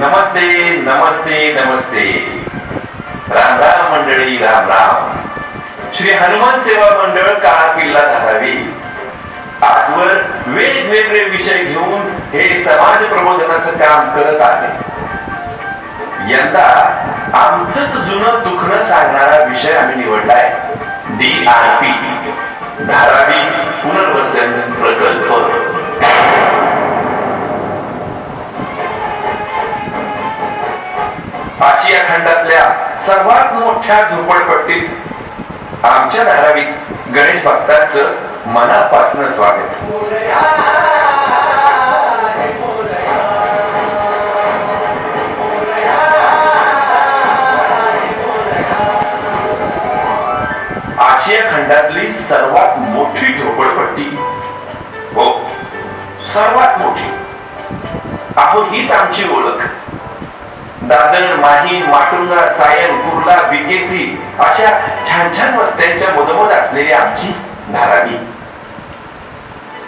नमस्ते नमस्ते नमस्ते. राम राम मंडळी राम राम. श्री हनुमान सेवा मंडळ काळा किल्ला धारावी. आजवर वेगवेगळे विषय घेऊन हे समाज प्रबोधनाचं काम करत आहे. यंदा आमचंच जुनं दुखणं सांगणारा विषय आम्ही निवडलाय. D R P Dharavi. सर्वात मोठ्या झोपडपट्टीत आमच्या धारावीत गणेश भक्तांचं मनापासून स्वागत. आशिया खंडातली सर्वात मोठी झोपडपट्टी. हो सर्वात मोठी. अहो हीच आमची ओळख. दादर माहीम माटुंगा सायन कुर्ला बिकेसी अशा छान छान वस्त्यांच्या मधोमध असलेली आमची धारावी.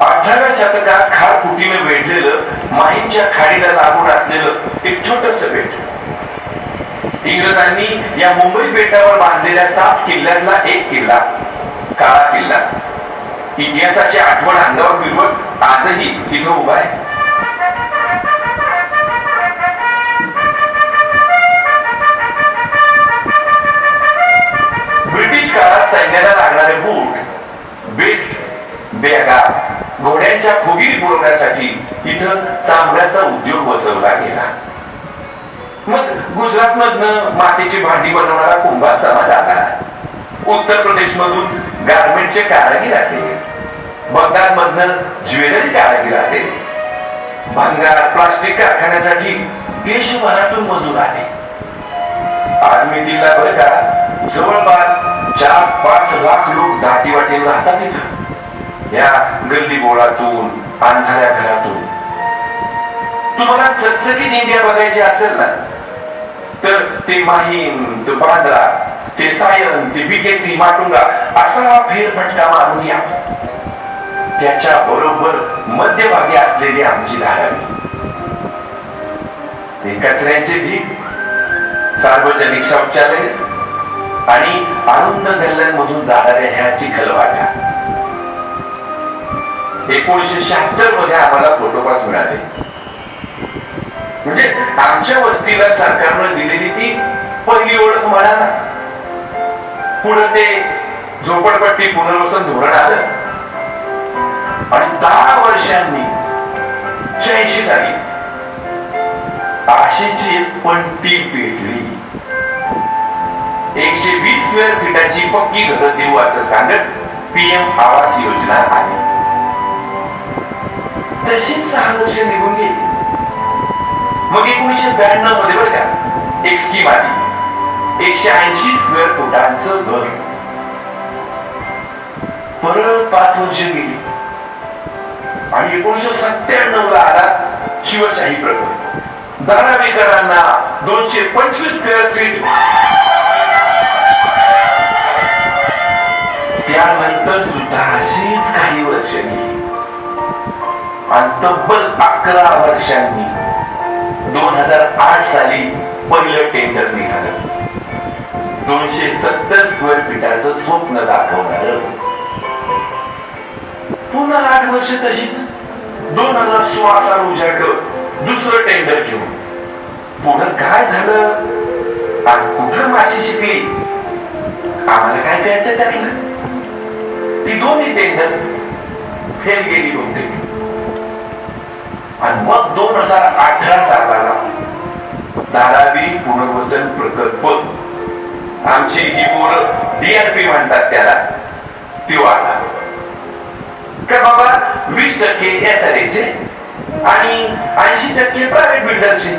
अठराव्या शतकात खार फुटीने वेढलेलं माहीमच्या खाडीला लागून असलेलं एक छोटस बेट. इंग्रजांनी या मुंबई बेटावर बांधलेल्या सात किल्ल्यातला एक किल्ला काळा किल्ला. इतिहासाची आठवण अंगावर फिरवत आजही इथं उभा आहे. ब्रिटिश काळात सैन्याला लागणारे बूट बेल्ट बॅगा घोड्यांच्या खोगीरी पुरवण्यासाठी इथं चांबड्याचा उद्योग बसवला गेला. मग गुजरात मधनं मातीची भांडी बनवणारा कुंभार समाज आला उत्तर प्रदेश मधून गारमेंटचे कारागीर आले बंगाल मधनं ज्वेलरी कारागीर आले भंगार प्लास्टिक कारखान्यासाठी देशभरातून मजूर आले. आज मी दिला बरं का जवळपास चार पाच लाख लोक दाटी वाटेल राहतात इथं. या गल्ली बोळातून अंधाऱ्या घरातून. तुम्हाला चकचकीत इंडिया बघायची असेल ना तर ते माहीम ते बांद्रा ते सायन ते बिकेसी माटुंगा असा फेरफटका मारून या. त्याच्या बरोबर मध्यभागी असलेली आमची धारावी कचऱ्यांचे ढीक सार्वजनिक शौचालय आणि अरुंद गल्ल्यांमधून जाणाऱ्या ह्या चिखलवाटा एकोणीशे शहात्तरमध्ये आम्हाला फोटोपास मिळाले. म्हणजे आमच्या वस्तीला सरकारनं दिलेली ती पहिली ओळख म्हणा ना पुढे ते झोपडपट्टी पुनर्वसन धोरण आलं. आणि दहा वर्षांनी शहाऐंशी साली आशेची पण ती पेटली. एकशे वीस स्क्वेअर फीटाची पक्की घर देऊ असं सांगत पीएम आवास योजना आली. तशीच सहा वर्ष निघून गेली. मग एकोणीशे ब्याण्णवमध्ये बरं का एक स्कीम आली. एकशे ऐंशी स्क्वेअर फुटांचं घर. परत पाच वर्ष गेली. आणि एकोणीशे सत्त्याण्णव ला आला शिवशाही प्रकल्प. धारावीकरांना दोनशे पंचवीस स्क्वेअर फीट त्यानंतर सुद्धा अशीच काही वर्ष गेली आणि तब्बल अकरा वर्षांनी दोन हजार आठ साली पहिलं टेंडर निघालं. दोनशे सत्तर स्क्वेअर फीटाचं स्वप्न दाखवणार. पुन्हा आठ वर्ष तशीच दोन हजार सोळा साल उजाडलं दुसरं टेंडर घेऊन. पुढं काय झालं? आणि कुठं माशी शिकली? आम्हाला काय कळतं त्यातलं? ती दोन्ही टेंडर फेल गेली बहुतेक. आणि मग दोन हजार अठरा सालाला धारावी पुनर्वसन प्रकल्प आमची ही पोरं डीआरपी म्हणतात त्याला ती वाढला तर बाबा वीस टक्के एस आर चे आणि ऐंशी टक्के प्रायव्हेट बिल्डरचे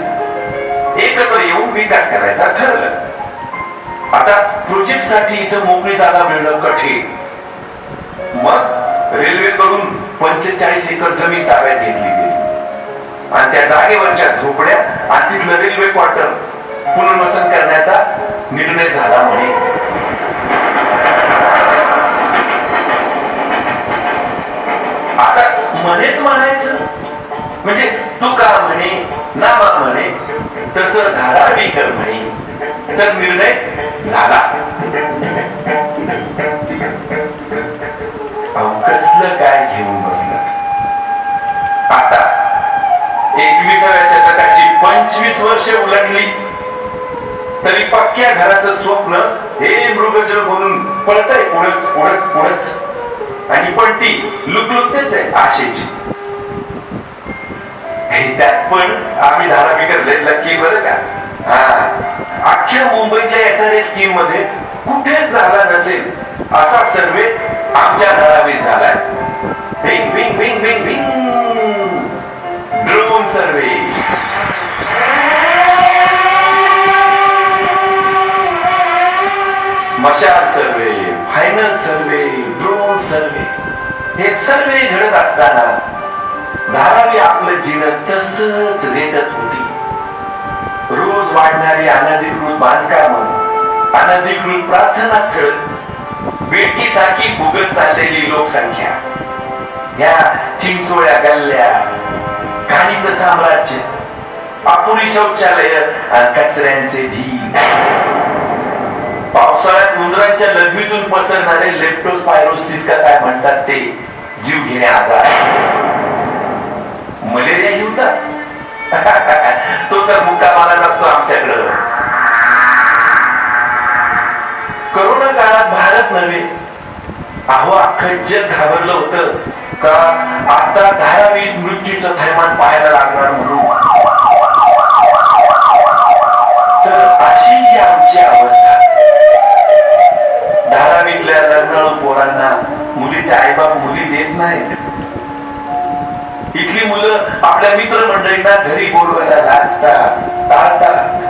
एकत्र येऊन विकास करायचा ठरलं. आता प्रोजेक्टसाठी इथं मोकळी जागा मिळणं कठीण. मग रेल्वेकडून पंचेचाळीस एकर जमीन ताब्यात घेतली गेली. आणि त्या जागेवरच्या झोपड्या आणि तिथलं रेल्वे क्वार्टर पुनर्वसन करण्याचा निर्णय झाला म्हणे आता म्हणेच म्हणायचं. म्हणजे तू का म्हणे ना म्हणे तसं धारावीकर म्हणे. तर निर्णय झाला. विसाव्या शतकाची पंचवीस वर्षे उलटली. तरी पक्क्या घराचं स्वप्न हे मृगजळ म्हणून पळतय पुढच पुढच पुढच. आणि पण ती लुकलुकतेच आहे आशेची. हे त्यात पण आम्ही धारावीकर लकी बरं का. हा. अख्ख्या मुंबईतल्या एस आर एस स्कीममध्ये कुठेच झाला नसेल असा सर्वे आमच्या धारावीत झालाय. बिंग बिंग बिंग बिंग बिंग ड्रोन सर्वे मशाल सर्वे फायनल सर्वे ड्रोन सर्वे. हे सर्वे घडत असताना धारावी आपलं जीवन तसच रेटत होती. रोज वाढणारी अनधिकृत बांधकाम अनधिकृत प्रार्थना स्थळ बेडकीसारखी भुगत चाललेली लोकसंख्या या चिंचोळ्या गल्ल्या घाणीचं साम्राज्य अपुरी शौचालय आणि कचऱ्यांचे ढीग. पावसाळ्यात उंदरांच्या लघवीतून पसरणारे लेप्टोस्पायरोसिस का काय म्हणतात ते जीव घेणे आजार. मलेरिया ही होता. तो तर मुक्कामालाच असतो आमच्याकडं. करोना काळात भारत नव्हे. अहो अख्खं जग घाबरलं होतं. का आता धारावीत मृत्यूचं थैमान पाहायला लागणार म्हणून? तर अशी ही आमची अवस्था. धारावीतल्या लग्नाळू पोरांना. मुलीचे आईबाप मुली देत नाहीत. इथली मुलं आपल्या मित्र मंडळींना घरी बोलवायला लाजतात टाळतात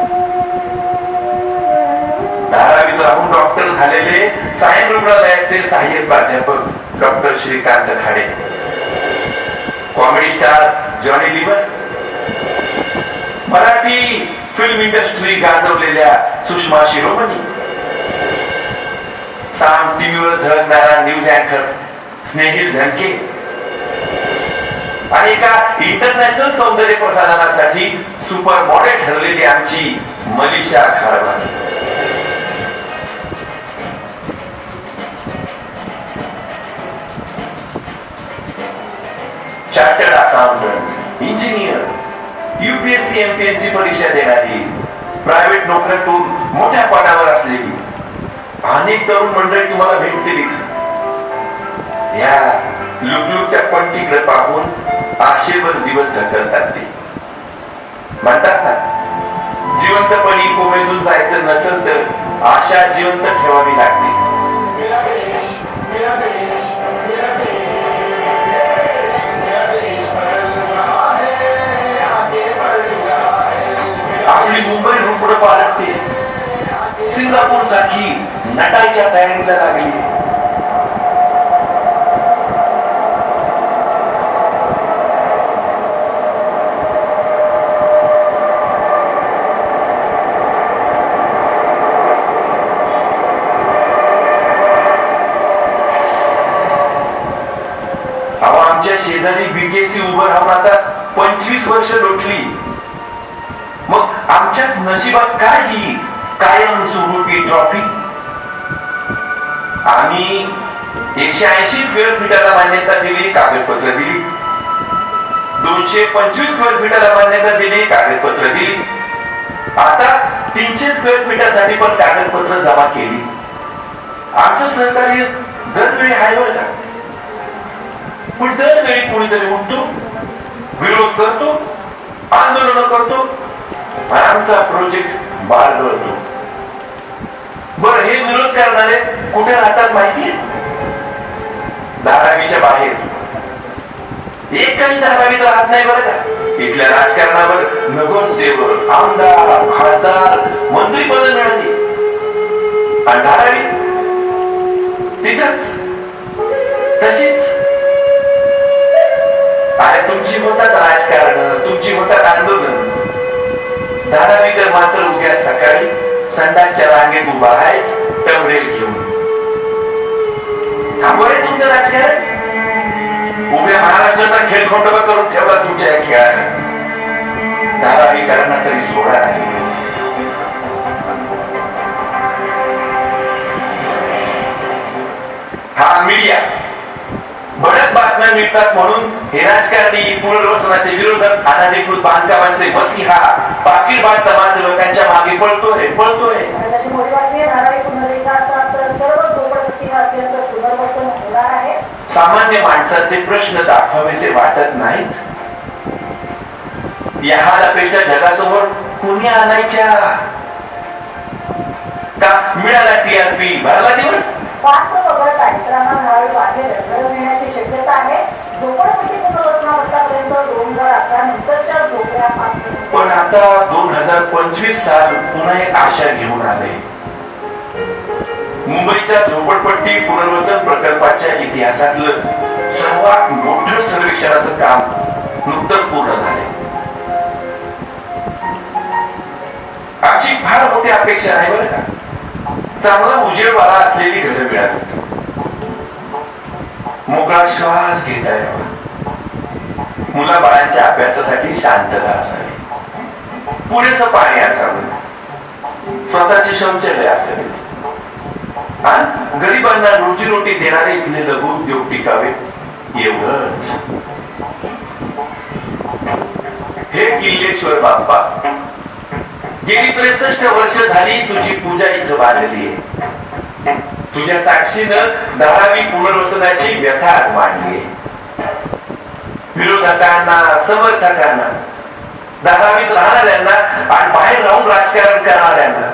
धारावीत राहून डॉक्टर झालेले सायन रुग्णालयाचे सहाय्यक प्राध्यापक doctor Shrikant Khade. Comedy star Johnny Lever Marathi film industry गाजवलेल्या सुषमा शिरोमणी. साम टीव्हीवर झळकणारा न्यूज अँकर स्नेहिल झनके आणि एका इंटरनॅशनल सौंदर्य प्रसाधनासाठी सुपर मॉडेल ठरलेली आमची Malisha Kharwani. Chartered accountant engineer UPSC MPSC परीक्षा देणारी प्रायव्हेट नोकऱ्यातून मोठ्या पदावर असलेली अनेक तरुण मंडळी तुम्हाला भेटतील इथे या लुकलुकत्या तिकडे पाहून आशेवर दिवस ढकलतात ते. म्हणतात ना जिवंतपणी कोमेजून जायचं नसेल तर आशा जिवंत ठेवावी लागते. सिंगापूर सारखी नटायच्या तयारीला लागली. अहो आमच्या शेजारी बीकेसी उभं राहून आता पंचवीस वर्ष लोटली. मग आमच्याच नशिबात काय येईल? कायमस्वरूपी ट्रॉफी आम्ही एकशे ऐंशी स्क्वेअर फीटाला मान्यता दिली कागदपत्र दिली. दोनशे पंचवीस स्क्वेअर फीटाला मान्यता दिली कागदपत्र दिली. आता तीनशे स्क्वेअर फीटासाठी पण कागदपत्र जमा केली. आमचं सहकार्य दरवेळी आहे बरं का? पण दरवेळी कोणीतरी उठतो विरोध करतो आंदोलन करतो. आमचा प्रोजेक्ट बाळ बाळगळतो बर हे विरोध करणारे कुठे राहतात माहितीये धारावीच्या बाहेर. एक काही धारावीत राहत नाही बरं का? इथल्या राजकारणावर नगरसेवक आमदार खासदार मंत्री पद मिळाली. आणि धारावी? तिथंच. तशीच. अरे तुमची होतात राजकारण तुमची होतात आंदोलन. धारावीकर मात्र उद्या सकाळी संडासच्या रांगेत उभा आहेच टमरेल घेऊन. थांबव तुमचं राजकारण? उभ्या महाराष्ट्राचा खेळ खोटोबा करून ठेवला तुमच्या या खेळाने धारावीकरांना तरी सोडा नाही. हा मीडिया. बऱ्याच बातम्या मिळतात म्हणून हे राजकारणी पुनर्वसनाचे विरोधक अनाधिकृत बांधकामांचे मसीहा पाकिटबाज समाजसेवकांच्या मागे पळतोय पळतोय. आणि त्याची मोठी बातमी आहे धारावी पुनर्विकासात सर्व झोपडपट्टीवासियांचं पुनर्वसन होणार आहे. सामान्य माणसाचे प्रश्न दाखवावेसे वाटत नाहीत. या हालापेक्षा जगासमोर कुणी आणायच्या? का मिळाला टीआरपी भरला दिवस? पात्र वगळता इतरांना धारावी बाहेर घर मिळण्याची शक्यता आहे. झोपडपट्टी दोन हजार अकरा नंतरच्या झोपड्या पण आता दोन हजार पंचवीस साल पुन्हा एक आशा घेऊन आले. मुंबईच्या झोपडपट्टी पुनर्वसन प्रकल्पाच्या इतिहासातलं सर्वात मोठं सर्वेक्षणाचं काम नुकतंच पूर्ण झाले आमची फार मोठी अपेक्षा आहे बरं का? चांगला उजेडवाला असलेली घरं मिळाली. मोकळा श्वास घेता यावा मुला बाळांच्या अभ्यासासाठी शांतता असावी. पुरेसं पाणी असावं. स्वतःची शौचालय असावे. गरिबांना रोजीरोटी देणारे इथले लघु उद्योग टिकावे. एवढंच. हे किल्लेश्वर बाप्पा. गेली त्रेसष्ट वर्ष झाली तुझी पूजा इथं बांधली आहे. तुझ्या साक्षीनं धारावी पुनर्वसनाची व्यथा आज मांडली आहे. विरोधकांना समर्थकांना धारावीत राहणाऱ्यांना आणि बाहेर राहून राजकारण करणाऱ्यांना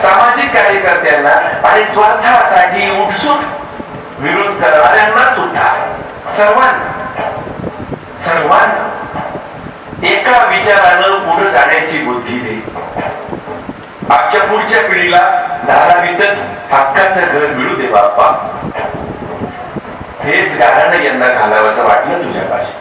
सामाजिक कार्यकर्त्यांना आणि स्वार्थासाठी उठसूट विरोध करणाऱ्यांना सुद्धा सर्वांना सर्वांना एका विचारानं पुढे जाण्याची बुद्धी दे. आजच्या पुढच्या पिढीला धारावीतच हक्काचं घर मिळू दे बाप्पा. हेच गाणं यंदा घालावं असं वाटलं तुझ्या पाशी